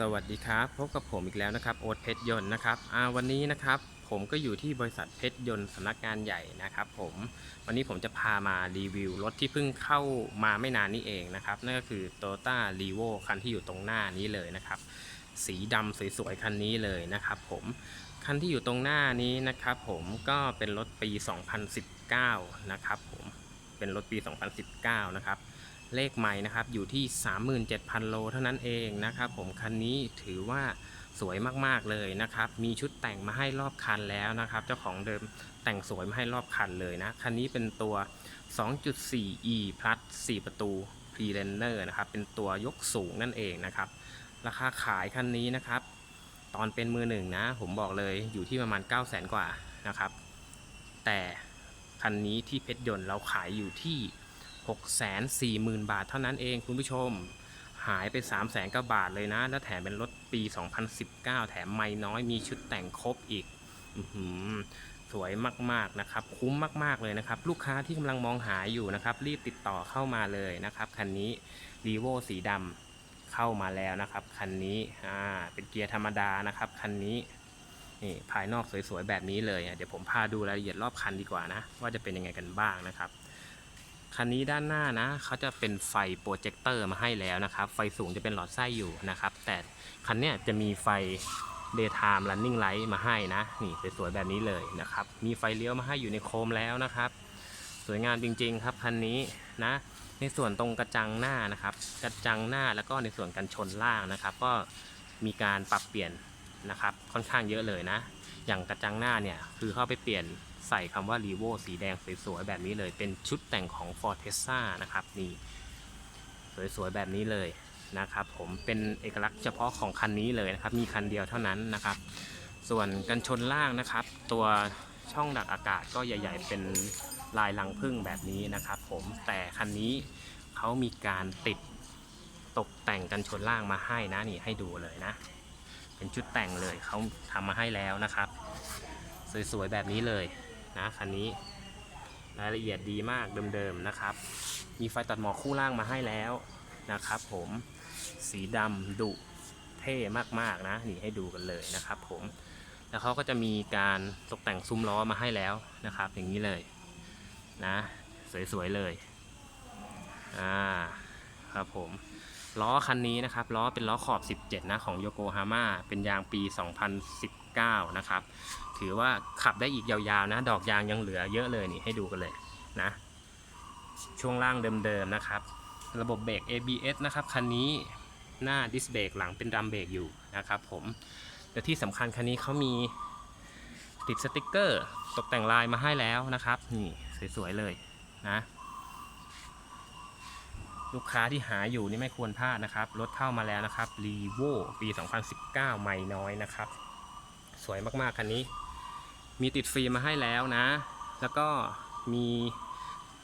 สวัสดีครับพบกับผมอีกแล้วนะครับโอ๊ตเพชรยนต์นะครับวันนี้นะครับผมก็อยู่ที่บริษัทเพชรยนต์สำนักงานใหญ่นะครับผมวันนี้ผมจะพามารีวิวรถที่เพิ่งเข้ามาไม่นานนี้เองนะครับนั่นก็คือ Toyota r e v o คันที่อยู่ตรงหน้านี้เลยนะครับสีดำสวยๆคันนี้เลยนะครับผมคันที่อยู่ตรงหน้านี้นะครับผมก็เป็นรถปี 2019 นะครับผมเป็นรถปี 2019 นะครับ เลขใหม่นะครับอยู่ที่ 37,000 โลเท่านั้นเองนะครับผมคันนี้ถือว่าสวยมากๆเลยนะครับ มีชุดแต่งมาให้รอบคันแล้วนะครับ เจ้าของเดิมแต่งสวยมาให้รอบคันเลยนะ คันนี้เป็นตัว 2.4e plus 4 ประตู p r e l a n n e r นะครับ เป็นตัวยกสูงนั่นเองนะครับ ราคาขายคันนี้นะครับ ตอนเป็นมือหนึ่งนะ ผมบอกเลยอยู่ที่ประมาณ 9 0 0 0 0 0กว่านะครับ แต่คันนี้ที่เพชรยนต์เราขายอยู่ที่ 640,000 บาทเท่านั้นเองคุณผู้ชม หายไป 3 0 0แสนกว่าบาทเลยนะ แล้วแถมเป็นรถปี 2019 แถมไม่น้อยมีชุดแต่งครบอีกอื้อหือสวยมากๆนะครับ คุ้มมากๆเลยนะครับ ลูกค้าที่กำลังมองหาอยู่นะครับ รีบติดต่อเข้ามาเลยนะครับ คันนี้ r e v o สีดำเข้ามาแล้วนะครับ คันนี้อ่าเป็นเกียร์ธรรมดานะครับ คันนี้นี่ภายนอกสวยๆแบบนี้เลย เดี๋ยวผมพาดูรายละเอียดรอบคันดีกว่านะ ว่าจะเป็นยังไงกันบ้างนะครับ คันนี้ด้านหน้านะเขาจะเป็นไฟโปรเจคเตอร์มาให้แล้วนะครับ ไฟสูงจะเป็นหลอดไส้อยู่นะครับ แต่คันเนี้ยจะมีไฟ daytime running light มาให้นะ นี่สวยๆแบบนี้เลยนะครับ มีไฟเลี้ยวมาให้อยู่ในโคมแล้วนะครับ สวยงามจริงๆครับคันนี้นะ ในส่วนตรงกระจังหน้านะครับ กระจังหน้าแล้วก็ในส่วนกันชนล่างนะครับ ก็มีการปรับเปลี่ยนนะครับค่อนข้างเยอะเลยนะ อย่างกระจังหน้าเนี่ยคือเข้าไปเปลี่ยน ใส่คำว่า r e v o สีแดงสวยๆแบบนี้เลย เป็นชุดแต่งของ Fortesa นะครับนี่สวยๆแบบนี้เลยนะครับผมเป็นเอกลักษณ์เฉพาะของคันนี้เลยนะครับ มีคันเดียวเท่านั้นนะครับ ส่วนกันชนล่างนะครับ ตัวช่องดักอากาศก็ใหญ่ ๆ เป็นลายลังพึ่งแบบนี้นะครับ ผมแต่คันนี้เขามีการติดตกแต่งกันชนล่างมาให้นะนี่ให้ดูเลยนะ เป็นชุดแต่งเลยเขาทำมาให้แล้วนะครับ สวยๆแบบนี้เลย นะคันนี้รายละเอียดดีมากเดิมๆนะครับ มีไฟตัดหมอกคู่ล่างมาให้แล้วนะครับ ผมสีดำดุเท่มากๆนะนี่ให้ดูกันเลยนะครับ ผมแล้วเขาก็จะมีการตกแต่งซุ้มล้อมาให้แล้วนะครับ อย่างนี้เลยนะสวยๆเลยอ่าครับผมล้อคันนี้นะครับล้อเป็นล้อขอบ 17 นะของโยโกฮาม่าเป็นยางปี 2019 นะครับ ถือว่าขับได้อีกยาวๆนะ ดอกยางยังเหลือเยอะเลยนี่ให้ดูกันเลยนะ ช่วงล่างเดิมๆนะครับ ระบบเบรก ABS นะครับคันนี้หน้าดิสเบรกหลังเป็นดัมเบรกอยู่นะครับผมและที่สำคัญคันนี้เขามีติดสติกเกอร์ตกแต่งลายมาให้แล้วนะครับ นี่สวยๆเลยนะลูกค้าที่หาอยู่นี่ไม่ควรพลาดนะครับ รถเข้ามาแล้วนะครับ r e v o ปี 2019ใหม่น้อยนะครับ สวยมากๆ คันนี้ มีติดฟิล์มมาให้แล้วนะ แล้วก็มี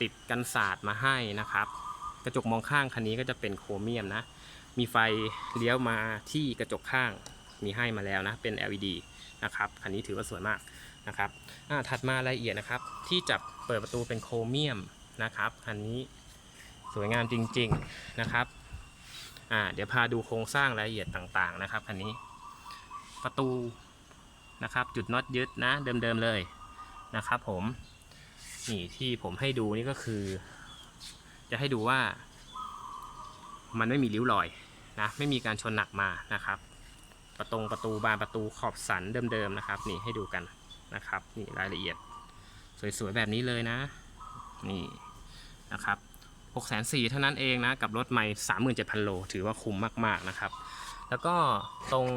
ติดกันศาสตร์มาให้นะครับ กระจกมองข้างคันนี้ก็จะเป็นโครเมียมนะ มีไฟเลี้ยวมาที่กระจกข้างมีให้มาแล้วนะ เป็น LED นะครับ คันนี้ถือว่าสวยมากนะครับถัดมารายละเอียดนะครับ ที่จับเปิดประตูเป็นโครเมียมนะครับ คันนี้สวยงามจริงๆนะครับเดี๋ยวพาดูโครงสร้างรายละเอียดต่างๆนะครับคันนี้ ประตู นะครับ จุดน็อตยึดนะเดิมๆเลยนะครับผมนี่ที่ผมให้ดูนี่ก็คือ จะให้ดูว่า มันไม่มีริ้วรอยนะไม่มีการชนหนักมานะครับ ประตงประตูบานประตูขอบสันเดิมๆนะครับ นี่ให้ดูกันนะครับนี่รายละเอียด สวยๆแบบนี้เลยนะ นี่นะครับ6 4 0 0 0เท่านั้นเองนะ กับรถใหม่ 37,000 โล ถือว่าคุ้มมาก ๆ นะครับ แล้วก็ตรง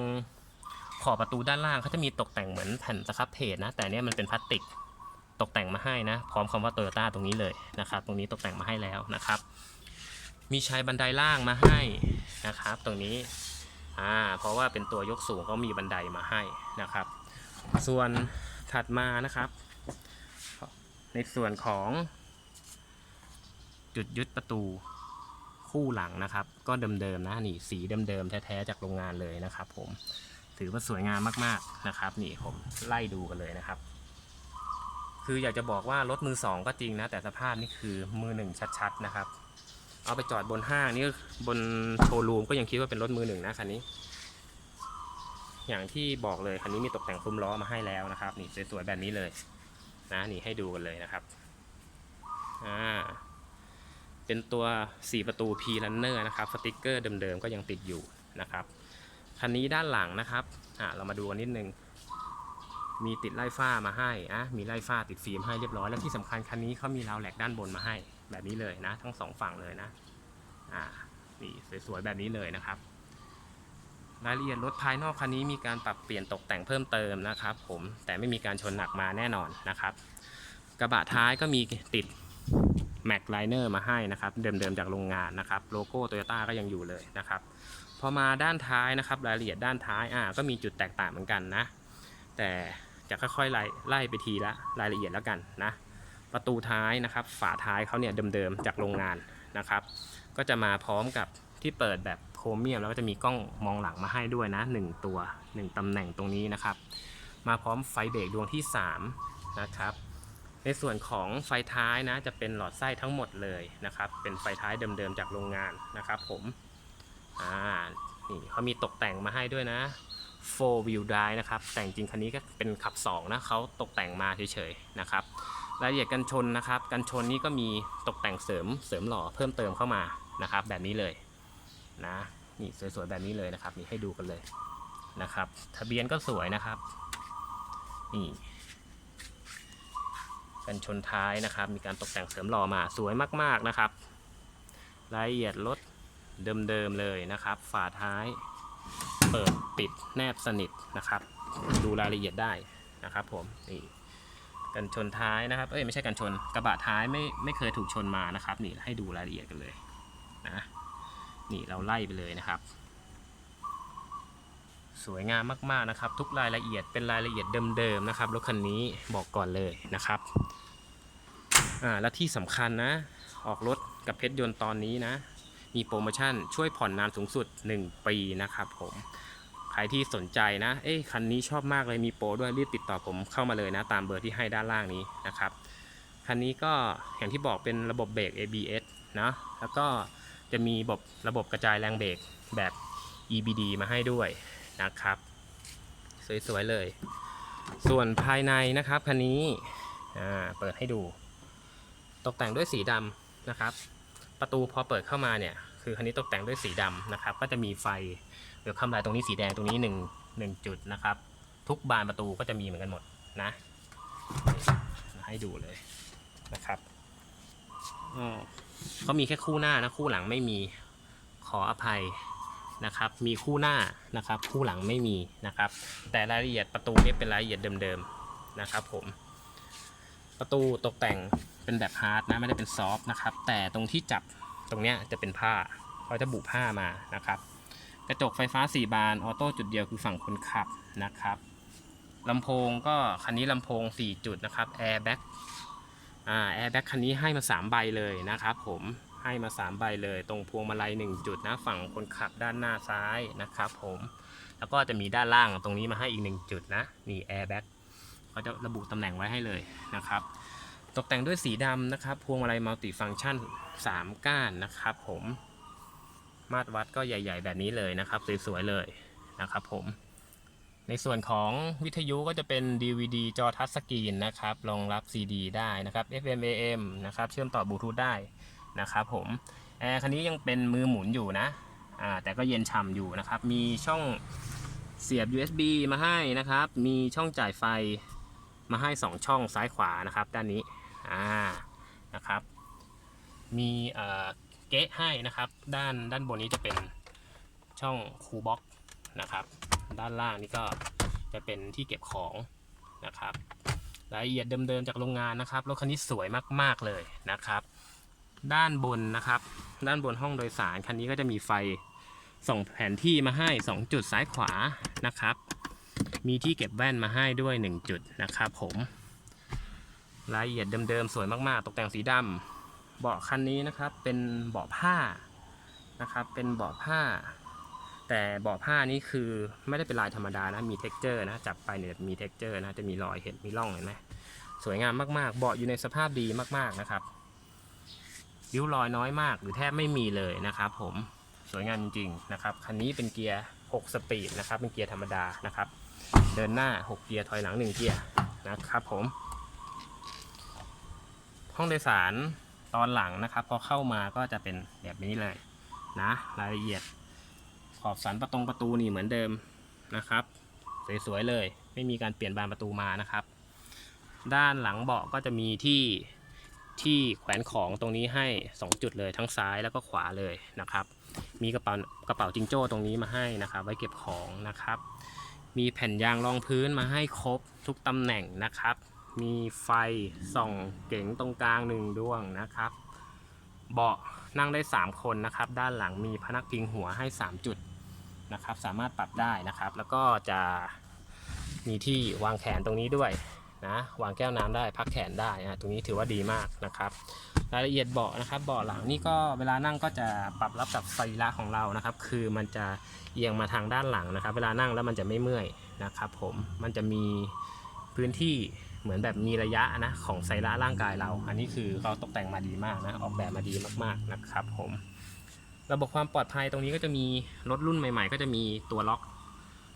ขอบประตูด้านล่างเขาจะมีตกแต่งเหมือนแผ่นสครับเพจนะ แต่เนี้ยมันเป็นพลาสติกตกแต่งมาให้นะ พร้อมคำว่าโตโยต้าตรงนี้เลยนะครับ ตรงนี้ตกแต่งมาให้แล้วนะครับ มีชายบันไดล่างมาให้นะครับ ตรงนี้อ่าเพราะว่าเป็นตัวยกสูงเขามีบันไดมาให้นะครับ ส่วนถัดมานะครับ ในส่วนของจุดยึดประตูคู่หลังนะครับ ก็เดิมๆนะนี่สีเดิมๆแท้ๆจากโรงงานเลยนะครับผม ถือว่าสวยงามมากๆนะครับ นี่ผมไล่ดูกันเลยนะครับ คืออยากจะบอกว่ารถมือสองก็จริงนะ แต่สภาพนี่คือมือหนึ่งชัดๆนะครับ เอาไปจอดบนห้างนี่บนโชว์รูมก็ยังคิดว่าเป็นรถมือหนึ่งนะคันนี้ อย่างที่บอกเลยคันนี้มีตกแต่งซุ้มล้อมาให้แล้วนะครับ นี่สวยๆแบบนี้เลยนะนี่ให้ดูกันเลยนะครับอ่าเป็นตัว 4 ประตู P Runner นะครับ สติกเกอร์เดิมๆ ก็ยังติดอยู่นะครับ คันนี้ด้านหลังนะครับอ่าเรามาดูกันนิดนึง มีติดไล่ฟ้ามาให้อะมีไล่ฟ้าติดฟิล์มให้เรียบร้อย แล้วที่สำคัญคันนี้เขามีราวแหลกด้านบนมาให้ แบบนี้เลยนะ ทั้งสองฝั่งเลยนะอ่านี่สวยๆแบบนี้เลยนะครับรายละเอียดรถภายนอกคันนี้มีการปรับเปลี่ยนตกแต่งเพิ่มเติมนะครับ ผมแต่ไม่มีการชนหนักมาแน่นอนนะครับ กระบะท้ายก็มีติด Mac Liner มาให้นะครับ เดิมๆจากโรงงานนะครับ โลโก้โตโยต้าก็ยังอยู่เลยนะครับ อมาด้านท้ายนะครับ รายละเอียดด้านท้ายอ่าก็มีจุดแตกต่างเหมือนกันนะ แต่จะค่อยๆไล่ไล่ไปทีละรายละเอียดแล้วกันนะ ประตูท้ายนะครับ ฝาท้ายเขาเนี่ยเดิมๆจากโรงงานนะครับ ก็จะมาพร้อมกับที่เปิดแบบโครเมียมแล้วก็จะมีกล้องมองหลังมาให้ด้วยนะ 1 ตัว 1 ตำแหน่งตรงนี้นะครับ มาพร้อมไฟเบรกดวงที่ 3 นะครับ ในส่วนของไฟท้ายนะจะเป็นหลอดไส้ทั้งหมดเลยนะครับ เป็นไฟท้ายเดิมๆจากโรงงานนะครับ ผม อ่านี่เขามีตกแต่งมาให้ด้วยนะ four wheel drive นะครับ แต่จริงคันนี้ก็เป็นขับ 2 นะเขาตกแต่งมาเฉยๆนะครับรายละเอียดกันชนนะครับ กันชนนี่ก็มีตกแต่งเสริมเสริมหล่อเพิ่มเติมเข้ามานะครับ แบบนี้เลยนะนี่สวยๆแบบนี้เลยนะครับนี่ให้ดูกันเลยนะครับ ทะเบียนก็สวยนะครับนี่กันชนท้ายนะครับ มีการตกแต่งเสริมหล่อมาสวยมาก ๆนะครับ รายละเอียดรถ เดิมๆเลยนะครับ ฝาท้ายเปิดปิดแนบสนิทนะครับ ดูรายละเอียดได้นะครับผมนี่กันชนท้ายนะครับ เอ้ยไม่ใช่กันชนกระบะท้ายไม่ไม่เคยถูกชนมานะครับ นี่ให้ดูรายละเอียดกันเลยนะนี่เราไล่ไปเลยนะครับ สวยงามมากๆนะครับ ทุกรายละเอียดเป็นรายละเอียดเดิมๆนะครับรถคันนี้บอกก่อนเลยนะครับอ่าและที่สำคัญนะ ออกรถกับเพชรยนต์ตอนนี้นะ มีโปรโมชั่นช่วยผ่อนนานสูงสุด 1 ปีนะครับผมใครที่สนใจนะ เอ้ยคันนี้ชอบมากเลยมีโปรด้วยรีบติดต่อผมเข้ามาเลยนะ ตามเบอร์ที่ให้ด้านล่างนี้นะครับคันนี้ก็อย่างที่บอกเป็นระบบเบรก ABS นะแล้วก็จะมีระบบระบบกระจายแรงเบรกแบบ EBD มาให้ด้วยนะครับ สวยๆเลย ส่วนภายในนะครับคันนี้เปิดให้ดู ตกแต่งด้วยสีดำนะครับ ประตูพอเปิดเข้ามาเนี่ยคือคันนี้ตกแต่งด้วยสีดำนะครับ ก็จะมีไฟเดี๋ยวคำลายตรงนี้สีแดงตรงนี้หนึ่งหนึ่งจุดนะครับ ทุกบานประตูก็จะมีเหมือนกันหมดนะ ให้ดูเลยนะครับอ๋อเขามีแค่คู่หน้านะคู่หลังไม่มีขออภัยนะครับ มีคู่หน้านะครับ คู่หลังไม่มีนะครับ แต่รายละเอียดประตูเนี่ยเป็นรายละเอียดเดิมๆนะครับผม ประตูตกแต่งเป็นแบบฮาร์ดนะไม่ได้เป็นซอฟต์นะครับ แต่ตรงที่จับตรงเนี้ยจะเป็นผ้าเขาจะบุผ้ามานะครับ กระจกไฟฟ้า 4 บานออโต้จุดเดียวคือฝั่งคนขับนะครับลำโพงก็คันนี้ลำโพง 4 จุดนะครับแอร์แบ็กอ่าแอร์แบ็กคันนี้ให้มา 3 ใบเลยนะครับผมให้มา 3 ใบเลย ตรงพวงมาลัย 1 จุดนะฝั่งคนขับด้านหน้าซ้ายนะครับผมแล้วก็จะมีด้านล่างตรงนี้มาให้อีก 1 จุดนะนี่แอร์แบ็ก เขาจะระบุตำแหน่งไว้ให้เลยนะครับ ตกแต่งด้วยสีดำนะครับ พวงมาลัยมัลติฟังก์ชัน 3 ก้านนะครับผมมาตรวัดก็ใหญ่ ๆ แบบนี้เลยนะครับ สวยๆเลยนะครับผม ในส่วนของวิทยุก็จะเป็น DVD จอทัชสกรีนนะครับรองรับ CD ได้นะครับ FM AM นะครับ เชื่อมต่อบลูทูธได้นะครับผมแอร์คันนี้ยังเป็นมือหมุนอยู่นะอ่าแต่ก็เย็นฉ่ำอยู่นะครับ มีช่องเสียบ USB มาให้นะครับ มีช่องจ่ายไฟ มาให้ 2 ช่องซ้ายขวานะครับ ด้านนี้อ่านะครับ มีเออเกะให้นะครับ ด้านด้านบนนี้จะเป็นช่องคูลบ็อกนะครับ ด้านล่างนี่ก็จะเป็นที่เก็บของนะครับรายละเอียดเดิมๆจากโรงงานนะครับรถคันนี้สวยมากๆเลยนะครับ ด้านบนนะครับ ด้านบนห้องโดยสารคันนี้ก็จะมีไฟส่องแผนที่มาให้ 2 จุดซ้ายขวานะครับ มีที่เก็บแว่นมาให้ด้วย 1 จุดนะครับผมรายละเอียดเดิมๆ สวยมากๆ ตกแต่งสีดำเบาะคันนี้นะครับ เป็นเบาะผ้านะครับ เป็นเบาะผ้า แต่เบาะผ้านี้คือไม่ได้เป็นลายธรรมดานะ มี t e x t อร์นะ จับไปเนี่ยมี t e x t อร์นะ จะมีรอยเห็น มีร่องเห็นไหมสวยงามมากๆ เบาะอยู่ในสภาพดีมากๆนะครับริ้วรอยน้อยมาก หรือแทบไม่มีเลยนะครับผม สวยงามจริงๆนะครับ คันนี้เป็นเกียร์ 6 สปีดนะครับ เป็นเกียร์ธรรมดานะครับ เดินหน้า 6 เกียร์ถอยหลัง 1 เกียร์นะครับผม ห้องโดยสารตอนหลังนะครับ พอเข้ามาก็จะเป็นแบบนี้เลยนะ รายละเอียด ขอบสันประตงประตูนี่เหมือนเดิมนะครับ สวยๆเลย ไม่มีการเปลี่ยนบานประตูมานะครับ ด้านหลังเบาะก็จะมีที่ที่แขวนของตรงนี้ให้ 2 จุดเลยทั้งซ้ายแล้วก็ขวาเลยนะครับ มีกระเป๋ากระเป๋าจิงโจ้ตรงนี้มาให้นะครับ ไว้เก็บของนะครับ มีแผ่นยางรองพื้นมาให้ครบทุกตำแหน่งนะครับ มีไฟส่องเก๋งตรงกลางหนึ่งดวงนะครับ เบาะนั่งได้ 3 คนนะครับ ด้านหลังมีพนักพิงหัวให้ 3 จุดนะครับ สามารถปรับได้นะครับ แล้วก็จะมีที่วางแขนตรงนี้ด้วย นะวางแก้วน้ำได้พักแขนได้นะตรงนี้ถือว่าดีมากนะครับ รายละเอียดเบาะนะครับเบาะหลังนี่ก็เวลานั่งก็จะปรับรับกับสรีระของเรานะครับ คือมันจะเอียงมาทางด้านหลังนะครับ เวลานั่งแล้วมันจะไม่เมื่อยนะครับ ผมมันจะมีพื้นที่เหมือนแบบมีระยะนะของสรีระร่างกายเรา อันนี้คือเขาตกแต่งมาดีมากนะออกแบบมาดีมากๆนะครับผมระบบความปลอดภัยตรงนี้ก็จะมีรถรุ่นใหม่ ๆ ก็จะมีตัวล็อก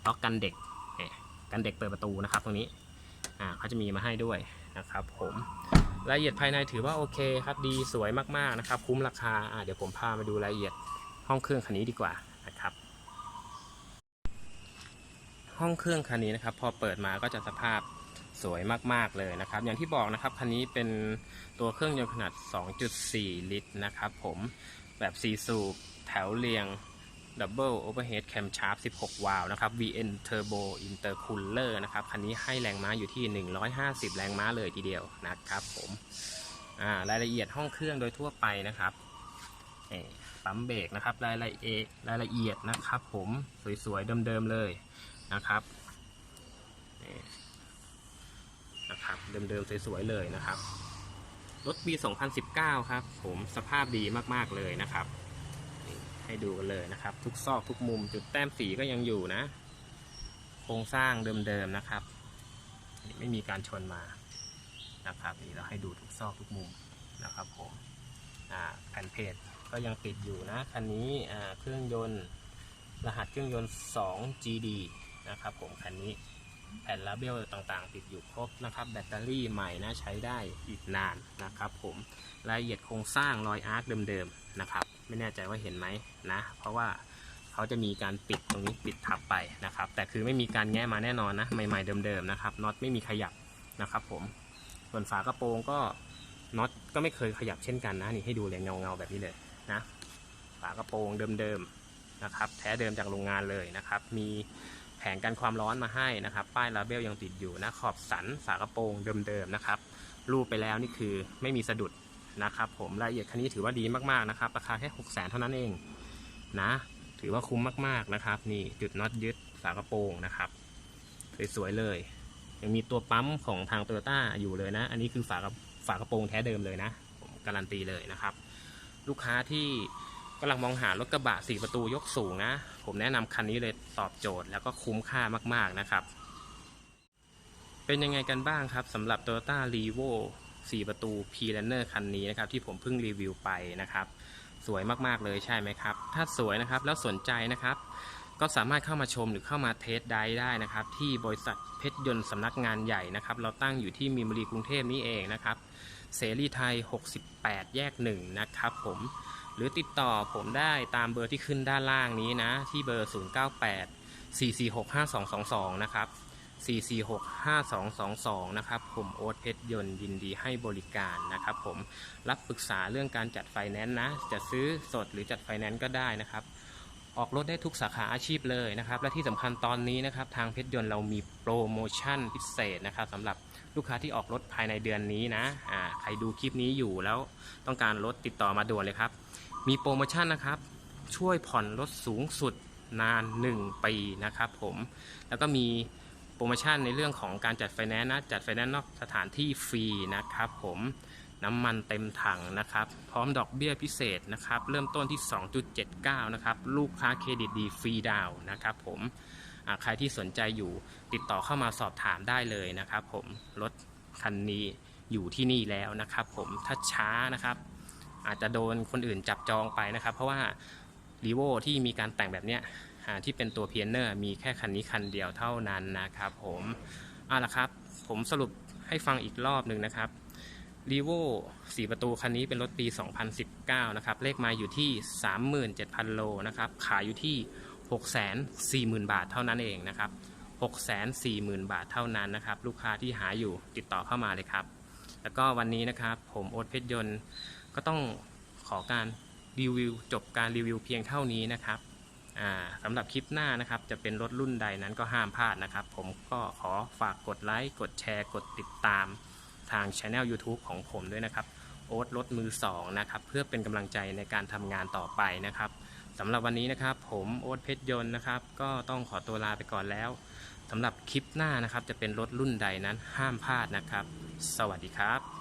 ล็อกกันเด็กกันเด็กเปิดประตูนะครับตรงนี้ อ่าเขาจะมีมาให้ด้วยนะครับผมรายละเอียดภายในถือว่าโอเคครับดีสวยมากๆนะครับ คุ้มราคาอะเดี๋ยวผมพามาดูรายละเอียดห้องเครื่องคันนี้ดีกว่านะครับ ห้องเครื่องคันนี้นะครับ พอเปิดมาก็จะสภาพสวยมากๆเลยนะครับ อย่างที่บอกนะครับคันนี้เป็นตัวเครื่องยนต์ขนาด 2.4 ลิตรนะครับ ผมแบบ4สูบแถวเรียง Double Overhead Camshaft 16 วาล์วนะครับ VN Turbo Intercooler นะครับ คันนี้ให้แรงม้าอยู่ที่ 150 แรงม้าเลยทีเดียวนะครับผมรายละเอียดห้องเครื่องโดยทั่วไปนะครับปั๊มเบรกนะครับรายละเอียดรายละเอียดนะครับ ผมสวยๆเดิมๆเลยนะครับนี่นะครับเดิมๆสวยๆเลยนะครับรถปี 2019 ครับ ผมสภาพดีมากๆเลยนะครับ ให้ดูกันเลยนะครับ ทุกซอกทุกมุมจุดแต้มสีก็ยังอยู่นะ โครงสร้างเดิมๆนะครับ ไม่มีการชนมานะครับนี่เราให้ดูทุกซอกทุกมุมนะครับผมแผ่นเพจก็ยังติดอยู่นะคันนี้เครื่องยนต์รหัสเครื่องยนต์ 2 GD นะครับผมคันนี้แผ่นลาเบลต่างๆ ติดอยู่ครบนะครับ แบตเตอรี่ใหม่นะใช้ได้อีกนานนะครับผมรายละเอียดโครงสร้างรอยอาร์คเดิมๆนะครับ ไม่แน่ใจว่าเห็นไหมนะ เพราะว่าเขาจะมีการปิดตรงนี้ปิดทับไปนะครับ แต่คือไม่มีการแงะมาแน่นอนนะใหม่ๆเดิมๆนะครับน็อตไม่มีขยับนะครับ ผมส่วนฝากระโปรงก็น็อตก็ไม่เคยขยับเช่นกันนะนี่ให้ดูเลยเงาๆแบบนี้เลยนะฝากระโปรงเดิมๆนะครับแท้เดิมจากโรงงานเลยนะครับ มีแผงกันความร้อนมาให้นะครับ ป้ายลาเบลยังติดอยู่นะขอบสันฝากระโปรงเดิมๆนะครับรูปไปแล้วนี่คือไม่มีสะดุด นะครับผมรายละเอียดคันนี้ถือว่าดีมากๆนะครับ ราคาแค่6 0 0 0 0เท่านั้นเองนะ ถือว่าคุ้มมากๆนะครับ นี่จุดน็อตยึดฝากระโปรงนะครับสวยๆเลยยังมีตัวปั๊มของทางโตโยต้าอยู่เลยนะ อันนี้คือฝากระฝากระโปรงแท้เดิมเลยนะผมการันตีเลยนะครับ ลูกค้าที่กำลังมองหารถกระบะ4ประตูยกสูงนะ ผมแนะนำคันนี้เลยตอบโจทย์แล้วก็คุ้มค่ามากๆนะครับ เป็นยังไงกันบ้างครับสำหรับ Toyota r e v o 4 ประตู p l a n n e r คันนี้นะครับที่ผมเพิ่งรีวิวไปนะครับ สวยมากๆเลยใช่ไหมครับ ถ้าสวยนะครับแล้วสนใจนะครับ ก็สามารถเข้ามาชมหรือเข้ามาเทสไดฟ์ได้นะครับ ที่บริษัทเพชรยนต์สำนักงานใหญ่นะครับ เราตั้งอยู่ที่มีนบุรีกรุงเทพนี้เองนะครับเสรีไทย 68 แยก 1 นะครับผมหรือติดต่อผมได้ตามเบอร์ที่ขึ้นด้านล่างนี้นะ ที่เบอร์ 098 446 5222 นะครับ 4465222 นะครับผมโอ๊ตเพชรยนต์ยินดีให้บริการนะครับผมรับปรึกษาเรื่องการจัดไฟแนนซ์นะ จะซื้อสดหรือจัดไฟแนนซ์ก็ได้นะครับ ออกรถได้ทุกสาขาอาชีพเลยนะครับ และที่สำคัญตอนนี้นะครับ ทางเพชรยนต์เรามีโปรโมชั่นพิเศษนะครับสำหรับลูกค้าที่ออกรถภายในเดือนนี้นะอ่าใครดูคลิปนี้อยู่แล้วต้องการรถติดต่อมาด่วนเลยครับ มีโปรโมชั่นนะครับ ช่วยผ่อนรถสูงสุดนาน 1 ปีนะครับผมแล้วก็มี โปรโมชั่นในเรื่องของการจัดไฟแนนซ์นะ จัดไฟแนนซ์นอกสถานที่ฟรีนะครับผมน้ำมันเต็มถังนะครับ พร้อมดอกเบี้ยพิเศษนะครับ เริ่มต้นที่ 2.79 นะครับ ลูกค้าเครดิตดีฟรีดาวนะครับผมใครที่สนใจอยู่ติดต่อเข้ามาสอบถามได้เลยนะครับผม รถคันนี้อยู่ที่นี่แล้วนะครับผมถ้าช้านะครับ อาจจะโดนคนอื่นจับจองไปนะครับ เพราะว่ารีโวที่มีการแต่งแบบเนี้ย ที่เป็นตัวเพียนเนอร์มีแค่คันนี้คันเดียวเท่านั้นนะครับผมเอาละครับผมสรุปให้ฟังอีกรอบหนึ่งนะครับรีโว่4ประตูคันนี้เป็นรถปี 2019 นะครับ เลขมาอยู่ที่ 37,000 โลนะครับ ขายอยู่ที่ 640,000 บาทเท่านั้นเองนะครับ 640,000 บาทเท่านั้นนะครับ ลูกค้าที่หาอยู่ติดต่อเข้ามาเลยครับ แล้วก็วันนี้นะครับผมโอ๊ตเพชรยนต์ก็ต้องขอการรีวิวจบการรีวิวเพียงเท่านี้นะครับ สำหรับคลิปหน้านะครับ จะเป็นรถรุ่นใดนั้นก็ห้ามพลาดนะครับ ผมก็ขอฝากกดไลค์กดแชร์ กดติดตามทางช anel YouTube ของผมด้วยนะครับ โอ๊ตรถมือสองนะครับ เพื่อเป็นกำลังใจในการทำงานต่อไปนะครับสำหรับวันนี้นะครับ ผมโอ๊ตเพชรยนต์นะครับ ก็ต้องขอตัวลาไปก่อนแล้วสำหรับคลิปหน้านะครับ จะเป็นรถรุ่นใดนั้นห้ามพลาดนะครับ สวัสดีครับ